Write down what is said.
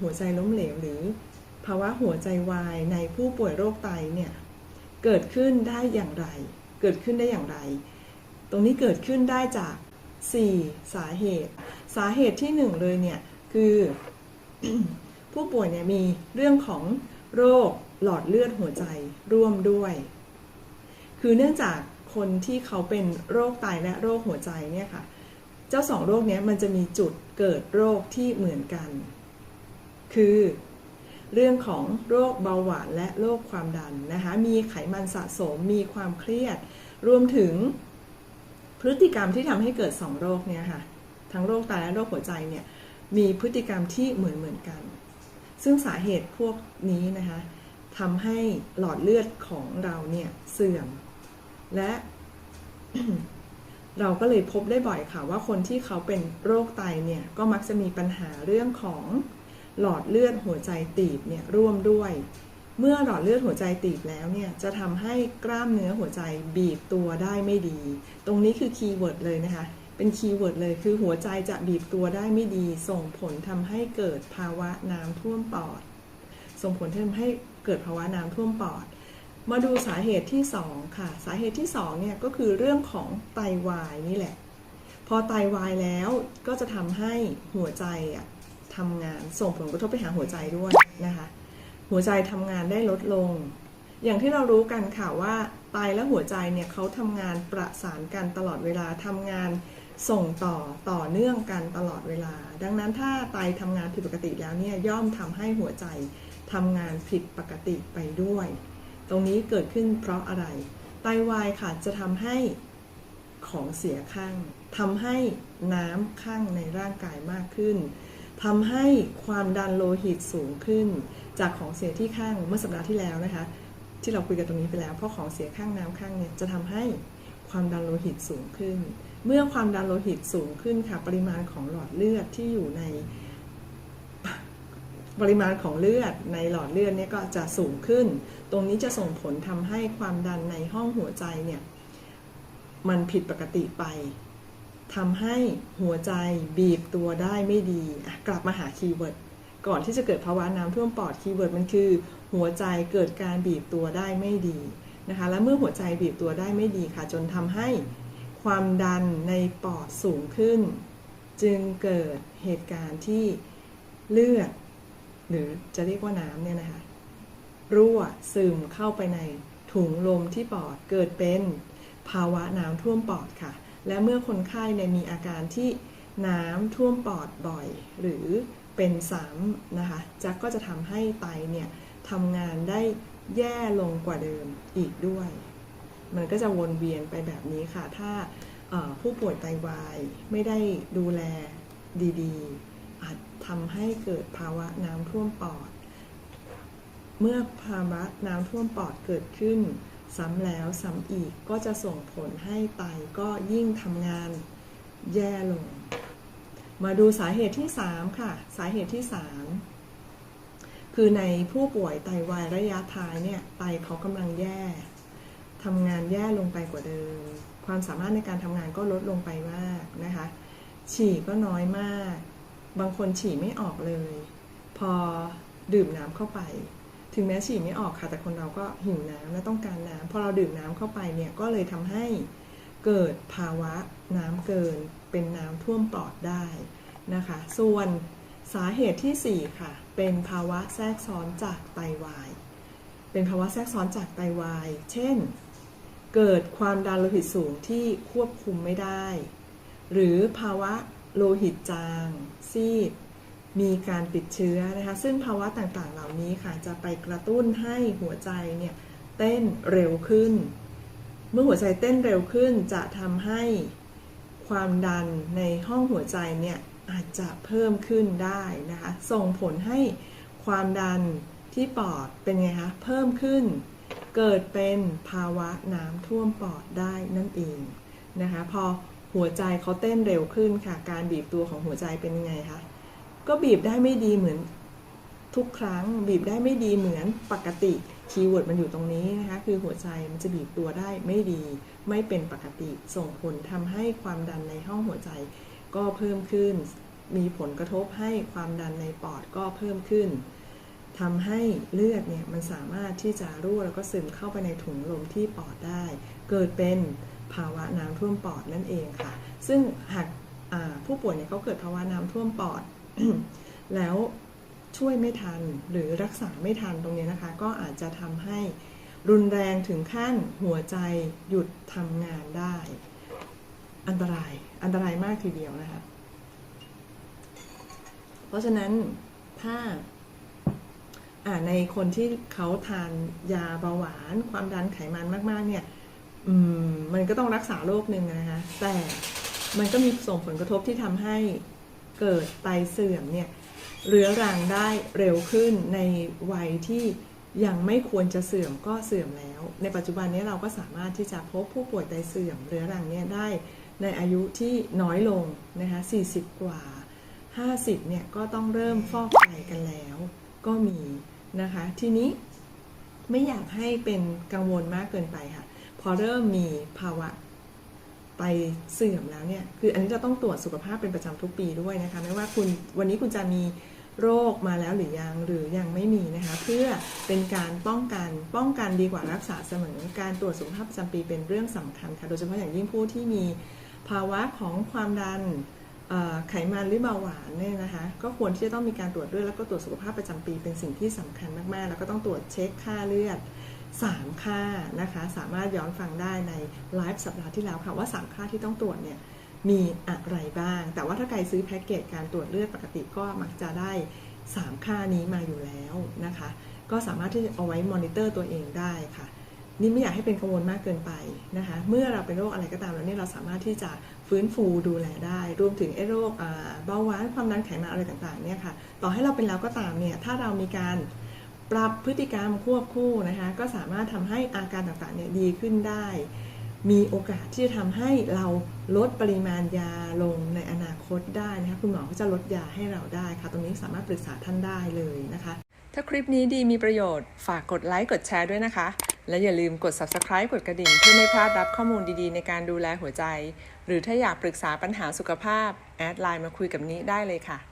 หัวใจล้มเหลวหรือ ภาวะหัวใจวายในผู้ป่วยโรคไตเนี่ยเกิดขึ้นได้อย่างไร เกิดขึ้นได้อย่างไร ตรงนี้เกิดขึ้นได้จาก 4 สาเหตุ สาเหตุที่ 1 เลยเนี่ยคือผู้ป่วยเนี่ยมีเรื่องของโรคหลอดเลือดหัวใจร่วมด้วย คือเนื่องจากคนที่เขาเป็นโรคไตและโรคหัวใจเนี่ยค่ะ เจ้าสองโรคเนี้ยมันจะมีจุดเกิดโรคที่เหมือนกัน คือเรื่องของโรคเบาหวานและโรคความดันนะคะมีไขมันสะสมมีความเครียด รวมถึงพฤติกรรมที่ทำให้เกิดสองโรคเนี่ยค่ะทั้งโรคไตและโรคหัวใจเนี่ยมีพฤติกรรมที่เหมือนเหมือนกัน ซึ่งสาเหตุพวกนี้นะคะทำให้หลอดเลือดของเราเนี่ยเสื่อม และเราก็เลยพบได้บ่อยค่ะว่าคนที่เขาเป็นโรคไตเนี่ยก็มักจะมีปัญหาเรื่องของ หลอดเลือดหัวใจตีบเนี่ยร่วมด้วย เมื่อหลอดเลือดหัวใจตีบแล้วเนี่ยจะทำให้กล้ามเนื้อหัวใจบีบตัวได้ไม่ดี ตรงนี้คือคีย์เวิร์ดเลยนะคะ เป็นคีย์เวิร์ดเลยคือหัวใจจะบีบตัวได้ไม่ดี ส่งผลทำให้เกิดภาวะน้ำท่วมปอด ส่งผลทำให้เกิดภาวะน้ำท่วมปอด มาดูสาเหตุที่ 2 ค่ะ สาเหตุที่2เนี่ยก็คือเรื่องของไตวายนี่แหละ พอไตวายแล้วก็จะทำให้หัวใจอะ ทำงานส่งผลกระทบไปหาหัวใจด้วยนะคะ หัวใจทำงานได้ลดลง อย่างที่เรารู้กันค่ะว่าไตและหัวใจเนี่ยเขาทำงานประสานกันตลอดเวลาทำงานส่งต่อต่อเนื่องกันตลอดเวลา ดังนั้นถ้าไตทำงานผิดปกติแล้วเนี่ยย่อมทำให้หัวใจทำงานผิดปกติไปด้วย ตรงนี้เกิดขึ้นเพราะอะไร ไตวายค่ะจะทำให้ของเสียข้างทำให้น้ำข้างในร่างกายมากขึ้น ทำให้ความดันโลหิตสูงขึ้น จากของเสียที่ข้างเมื่อสัปดาห์ที่แล้วนะคะ ที่เราคุยกันตรงนี้ไปแล้ว เพราะของเสียข้างน้ำข้างเนี่ยจะทำให้ความดันโลหิตสูงขึ้น เมื่อความดันโลหิตสูงขึ้นค่ะ ปริมาณของหลอดเลือดที่อยู่ใน ปริมาณของเลือดในหลอดเลือดเนี่ยก็จะสูงขึ้น ตรงนี้จะส่งผลทำให้ความดันในห้องหัวใจเนี่ยมันผิดปกติไป ทำให้หัวใจบีบตัวได้ไม่ดีกลับมาหาคีย์เวิร์ดก่อนที่จะเกิดภาวะน้ำท่วมปอดคีย์เวิร์ดมันคือ หัวใจเกิดการบีบตัวได้ไม่ดีนะคะและเมื่อหัวใจบีบตัวได้ไม่ดีค่ะ จนทำให้ความดันในปอดสูงขึ้น จึงเกิดเหตุการณ์ที่เลือด หรือจะเรียกว่าน้ำเนี่ยนะคะรั่วซึมเข้าไปในถุงลมที่ปอดเกิดเป็นภาวะน้ำท่วมปอดค่ะ และเมื่อคนไข้เนี่ยมีอาการที่น้ำท่วมปอดบ่อย หรือเป็นซ้ำนะคะจะก็จะทำให้ไตเนี่ยทำงานได้แย่ลงกว่าเดิมอีกด้วย มันก็จะวนเวียนไปแบบนี้ค่ะ ถ้าผู้ป่วยไตวายไม่ได้ดูแลดีๆ อาจทำให้เกิดภาวะน้ำท่วมปอด เมื่อภาวะน้ำท่วมปอดเกิดขึ้น ซ้ำแล้วซ้ำอีกก็จะส่งผลให้ไตก็ยิ่งทำงานแย่ลง มาดูสาเหตุที่ 3 ค่ะ สาเหตุที่ 3 คือในผู้ป่วยไตวายระยะท้ายเนี่ยไตเขากำลังแย่ทำงานแย่ลงไปกว่าเดิม ความสามารถในการทำงานก็ลดลงไปมากนะคะ ฉี่ก็น้อยมาก บางคนฉี่ไม่ออกเลย พอดื่มน้ำเข้าไป ถึงแม้ฉี่ไม่ออกค่ะ แต่คนเราก็หิวน้ำและต้องการน้ำพอเราดื่มน้ำเข้าไปเนี่ยก็เลยทำให้เกิดภาวะน้ำเกิน เป็นน้ำท่วมปอดได้นะคะ ส่วนสาเหตุที่ 4 ค่ะ เป็นภาวะแทรกซ้อนจากไตาวาย เป็นภาวะแทรกซ้อนจากไตาวาย เช่น เกิดความดันโลหิตสูงที่ควบคุมไม่ได้ หรือภาวะโลหิตจาง ซีด มีการติดเชื้อนะคะซึ่งภาวะต่างๆ เหล่านี้ค่ะจะไปกระตุ้นให้หัวใจเนี่ยเต้นเร็วขึ้น เมื่อหัวใจเต้นเร็วขึ้นจะทำให้ความดันในห้องหัวใจเนี่ยอาจจะเพิ่มขึ้นได้นะคะส่งผลให้ความดันที่ปอดเป็นไงคะเพิ่มขึ้น เกิดเป็นภาวะน้ำท่วมปอดได้นั่นเองนะคะพอหัวใจเขาเต้นเร็วขึ้นค่ะ การบีบตัวของหัวใจเป็นยังไงคะ ก็บีบได้ไม่ดีเหมือนทุกครั้งบีบได้ไม่ดีเหมือนปกติคีย์เวิร์ดมันอยู่ตรงนี้นะคะ คือหัวใจมันจะบีบตัวได้ไม่ดีไม่เป็นปกติส่งผลทำให้ความดันในห้องหัวใจก็เพิ่มขึ้น มีผลกระทบให้ความดันในปอดก็เพิ่มขึ้นทำให้เลือดเนี่ยมันสามารถที่จะรั่วแล้วก็ซึมเข้าไปในถุงลมที่ปอดได้ เกิดเป็นภาวะน้ำท่วมปอดนั่นเองค่ะ ซึ่งหากผู้ป่วยเนี่ยเขาเกิดภาวะน้ำท่วมปอด แล้วช่วยไม่ทันหรือรักษาไม่ทันตรงนี้นะคะ ก็อาจจะทำให้รุนแรงถึงขั้นหัวใจหยุดทำงานได้ อันตรายอันตรายมากทีเดียวนะคะ เพราะฉะนั้นถ้าในคนที่เขาทานยาเบาหวาน ความดันไขมันมากๆ เนี่ยมมันก็ต้องรักษาโรคหนึ่งนะคะแต่มันก็มีส่งผลกระทบที่ทำให้ เกิดไตเสื่อมเนี่ยเรื้อรังได้เร็วขึ้นในวัยที่ยังไม่ควรจะเสื่อมก็เสื่อมแล้ว ในปัจจุบันนี้เราก็สามารถที่จะพบผู้ป่วยไตเสื่อมเรื้อรังเนี่ยได้ในอายุที่น้อยลงนะคะ40 กว่า 50เนี่ยก็ต้องเริ่มฟอกไตกันแล้ว ก็มีนะคะทีนี้ไม่อยากให้เป็นกังวลมากเกินไปค่ะ พอเริ่มมีภาวะ ไตเสื่อมแล้วเนี่ยคืออันนี้เราต้องตรวจสุขภาพเป็นประจำทุกปีด้วยนะคะไม่ว่าคุณวันนี้คุณจะมีโรคมาแล้วหรือยังหรือยังไม่มีนะคะเพื่อเป็นการป้องกันป้องกันดีกว่ารักษาเสมอการตรวจสุขภาพประจำปีเป็นเรื่องสำคัญค่ะโดยเฉพาะอย่างยิ่งผู้ที่มีภาวะของความดันไขมันหรือเบาหวานเนี่ยนะคะก็ควรที่จะต้องมีการตรวจด้วยแล้วก็ตรวจสุขภาพประจำปีเป็นสิ่งที่สำคัญมากๆ แล้วก็ต้องตรวจเช็คค่าเลือด 3 ค่านะคะ สามารถย้อนฟังได้ในไลฟ์สัปดาห์ที่แล้วค่ะว่า 3 ค่าที่ต้องตรวจเนี่ยมีอะไรบ้าง แต่ว่าถ้าใครซื้อแพ็กเกจการตรวจเลือดปกติก็มักจะได้ 3 ค่านี้มาอยู่แล้วนะคะ ก็สามารถที่จะเอาไว้มอนิเตอร์ตัวเองได้ค่ะ นี่ไม่อยากให้เป็นกังวลมากเกินไปนะคะ เมื่อเราเป็นโรคอะไรก็ตามแล้วเนี่ยเราสามารถที่จะฟื้นฟูดูแลได้ รวมถึงไอ้โรคเบาหวานความดันไขมันอะไรต่างๆเนี่ยค่ะ ต่อให้เราเป็นแล้วก็ตามเนี่ย ถ้าเรามีการ ปรับพฤติกรรมควบคู่นะคะ ก็สามารถทำให้อาการต่างๆเนี่ยดีขึ้นได้ มีโอกาสที่จะทำให้เราลดปริมาณยาลงในอนาคตได้นะคะ คุณหมอก็จะลดยาให้เราได้ค่ะ ตรงนี้สามารถปรึกษาท่านได้เลยนะคะ ถ้าคลิปนี้ดีมีประโยชน์ ฝากกดไลค์กดแชร์ด้วยนะคะ และอย่าลืมกด subscribe กดกระดิ่งเพื่อไม่พลาดรับข้อมูลดีๆ ในการดูแลหัวใจ หรือถ้าอยากปรึกษาปัญหาสุขภาพแอดไลน์มาคุยกับนี้ได้เลยค่ะ